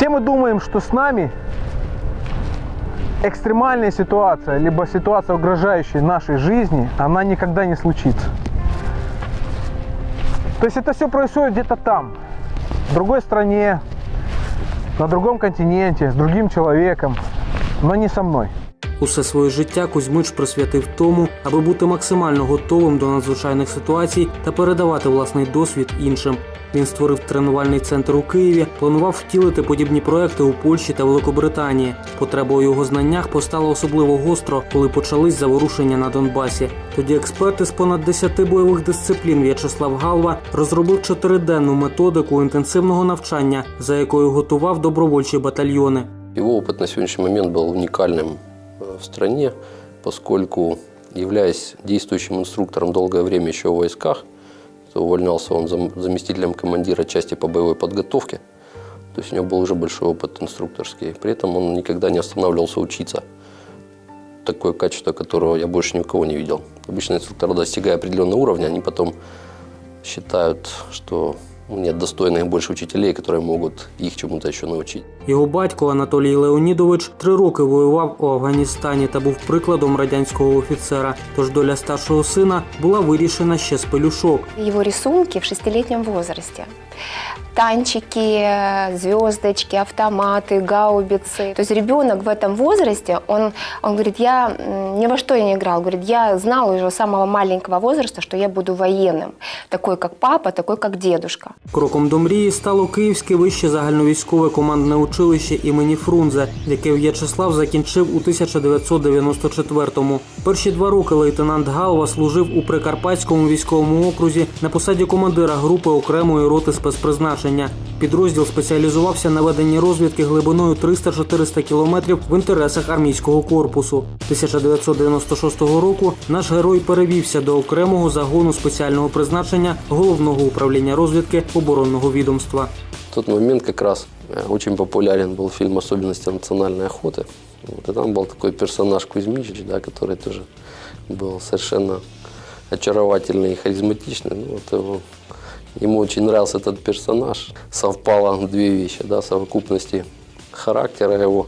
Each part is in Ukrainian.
Все мы думаем, что с нами экстремальная ситуация, либо ситуация, угрожающая нашей жизни, она никогда не случится. То есть это все происходит где-то там, в другой стране, на другом континенте, с другим человеком, но не со мной. Усе своє життя Кузьмич присвятив тому, аби бути максимально готовим до надзвичайних ситуацій та передавати власний досвід іншим. Він створив тренувальний центр у Києві, планував втілити подібні проекти у Польщі та Великобританії. Потреба у його знаннях постала особливо гостро, коли почались заворушення на Донбасі. Тоді експерти з понад 10 бойових дисциплін В'ячеслав Галва розробив чотириденну методику інтенсивного навчання, за якою готував добровольчі батальйони. Его опыт на сегодняшний момент был уникальным э, в стране, поскольку, являясь действующим инструктором долгое время еще в войсках, то увольнялся он зам- заместителем командира части по боевой подготовке, то есть у него был уже большой опыт инструкторский. При этом он никогда не останавливался учиться. Такое качество, которого я больше ни у кого не видел. Обычно инструкторы, достигая определенного уровня, они потом считают, что нет достойных больше учителей, которые могут их чему-то еще научить. Його батько Анатолій Леонідович три роки воював у Афганістані та був прикладом радянського офіцера. Тож доля старшого сина була вирішена ще з пелюшок. его рисунки в шестилетнем возрасте. Танчики, звездочки, автоматы, гаубицы. То есть ребенок в этом возрасте, он, он говорит, я м, ни во что я не играл. Говорит, я знал уже с самого маленького возраста, что я буду военным. Такой, как папа, такой, как дедушка. Кроком до мрії стало Київське вище загальновійськове командне училище імені Фрунзе, яке В'ячеслав закінчив у 1994-му. Перші два роки лейтенант Галва служив у Прикарпатському військовому окрузі на посаді командира групи окремої роти спецпризначення. Підрозділ спеціалізувався на веденні розвідки глибиною 300-400 кілометрів в інтересах армійського корпусу. 1996 року наш герой перевівся до окремого загону спеціального призначення головного управління розвідки оборонного відомства. В тот момент как раз э, очень популярен был фильм «Особенности национальной охоты». Вот, и там был такой персонаж Кузьмич, да, который тоже был совершенно очаровательный и харизматичный. Ну, вот его, ему очень нравился этот персонаж. Совпало две вещи, да, совокупности характера его,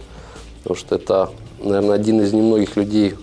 потому что это, наверное, один из немногих людей,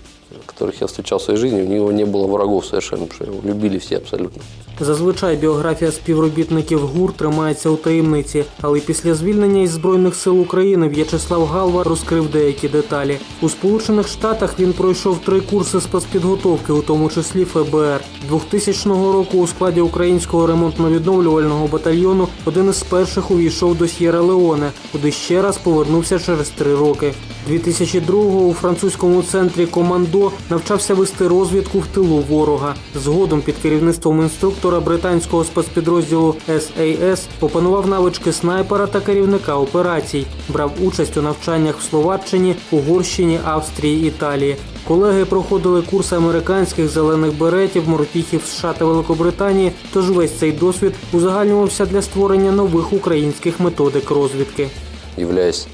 которых я встречал в своей жизни, у него не было врагов совершенно, потому что его любили все абсолютно. Зазвичай біографія співробітників ГУР тримається у таємниці, але після звільнення із збройних сил України В'ячеслав Галва розкрив деякі деталі. У Сполучених Штатах він пройшов три курси спецпідготовки, у тому числі ФБР. 2000 року у складі українського ремонтно-відновлювального батальйону один із перших увійшов до С'єра Леоне, куди ще раз повернувся через три роки. 2002-го у французькому центрі Командо навчався вести розвідку в тилу ворога. Згодом під керівництвом інструктора британського спецпідрозділу SAS опанував навички снайпера та керівника операцій. Брав участь у навчаннях в Словаччині, Угорщині, Австрії, Італії. Колеги проходили курси американських зелених беретів, морпіхів США та Великобританії. Тож весь цей досвід узагальнювався для створення нових українських методик розвідки. являясь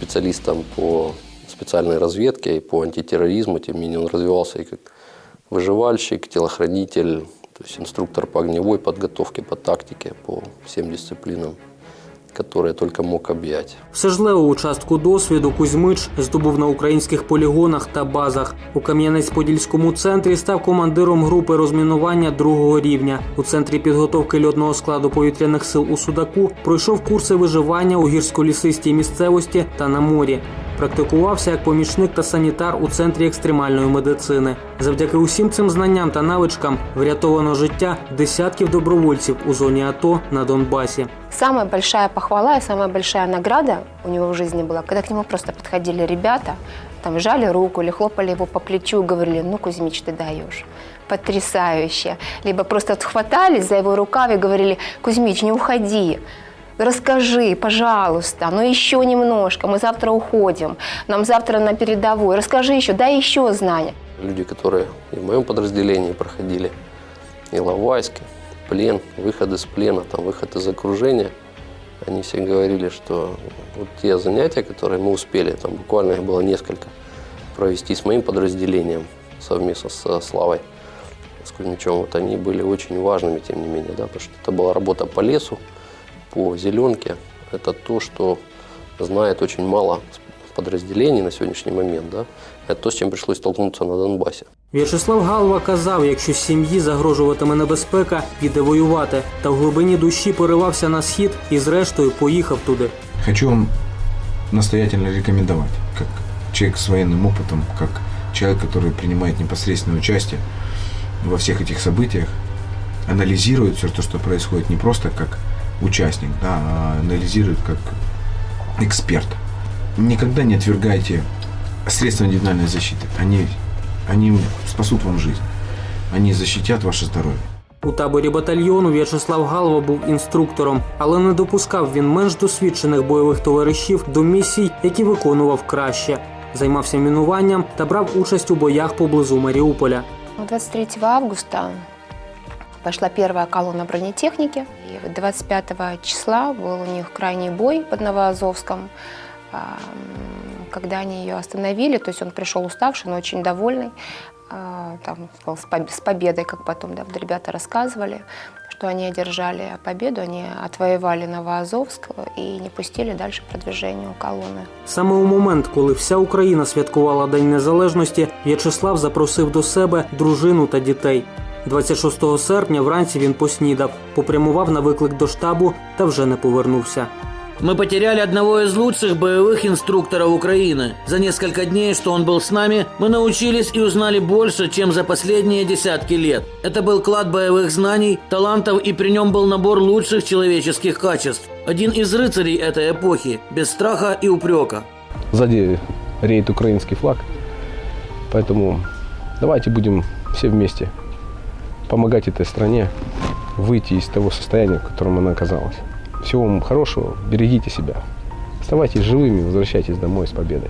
специалистом по специальной разведке и по антитерроризму, тем не менее он развивался и как выживальщик, телохранитель, то есть инструктор по огневой подготовке, по тактике, по всем дисциплинам, которые только мог объять. Всежлеву частку досвіду Кузьмич здобув на українських полігонах та базах. У Кам'янець-Подільському центрі став командиром групи розмінування другого рівня. У центрі підготовки льотного складу повітряних сил у Судаку пройшов курси виживання у гірсько-лісистій місцевості та на морі. Практикувався як помічник та санітар у центрі екстремальної медицини. Завдяки усім цим знанням та навичкам врятовано життя десятків добровольців у зоні АТО на Донбасі. Самая большая похвала и самая большая награда у него в жизни была, когда к нему просто подходили ребята, там жали руку или хлопали его по плечу и говорили, ну, Кузьмич, ты даешь. Потрясающе. Либо просто хватались за его рукав и говорили, Кузьмич, не уходи. Расскажи, пожалуйста, ну еще немножко, мы завтра уходим, нам завтра на передовой, расскажи еще, дай еще знания. Люди, которые и в моем подразделении проходили, и Лавайске, плен, выход из плена, там, выход из окружения, они все говорили, что вот те занятия, которые мы успели, там буквально их было несколько, провести с моим подразделением совместно со Славой, с Кузьмичем, вот они были очень важными, тем не менее, да, потому что это была работа по лесу, по зеленке. Это то, что знает очень мало подразделений на сегодняшний момент. Да? Это то, с чем пришлось столкнуться на Донбассе. В'ячеслав Галва казав, якщо сім'ї загрожуватиме небезпека, піде воювати. Та в глибині душі поривався на схід і зрештою поїхав туди. Хочу вам настоятельно рекомендовать, как человек с военным опытом, как человек, который принимает непосредственное участие во всех этих событиях, анализирует все то, что происходит не просто как участник, да, а анализирует как эксперт. Никогда не отвергайте средства индивидуальной защиты. Они, они спасут вам жизнь. Они защитят ваше здоровье. У таборі батальйону В'ячеслав Галва був інструктором, але не допускав він менш досвідчених бойових товаришів до місій, які виконував краще. Займався мінуванням та брав участь у боях поблизу Маріуполя. 23 августа пошла первая колонна бронетехники. И 25 числа был у них крайний бой под Новоазовском. А, м, Когда они ее остановили, то есть он пришел уставший, но очень довольный, а, там, сказал, с поб- с победой, как потом да, вот ребята рассказывали, что они одержали победу, они отвоевали Новоазовск и не пустили дальше продвижению колонны. Саме у момент, коли вся Україна святкувала День Незалежності, В'ячеслав запросив до себе дружину та дітей. 26 серпня вранці він поснідав, попрямував на виклик до штабу та вже не повернувся. Мы потеряли одного из лучших боевых инструкторов Украины. За несколько дней, что он был с нами, мы научились и узнали больше, чем за последние десятки лет. Это был клад боевых знаний, талантов и при нем был набор лучших человеческих качеств. Один из рыцарей этой эпохи, без страха и упрека. Сзади реет украинский флаг. Поэтому давайте будем все вместе помогать этой стране выйти из того состояния, в котором она оказалась. Всего вам хорошего, берегите себя. Оставайтесь живыми, возвращайтесь домой с победой.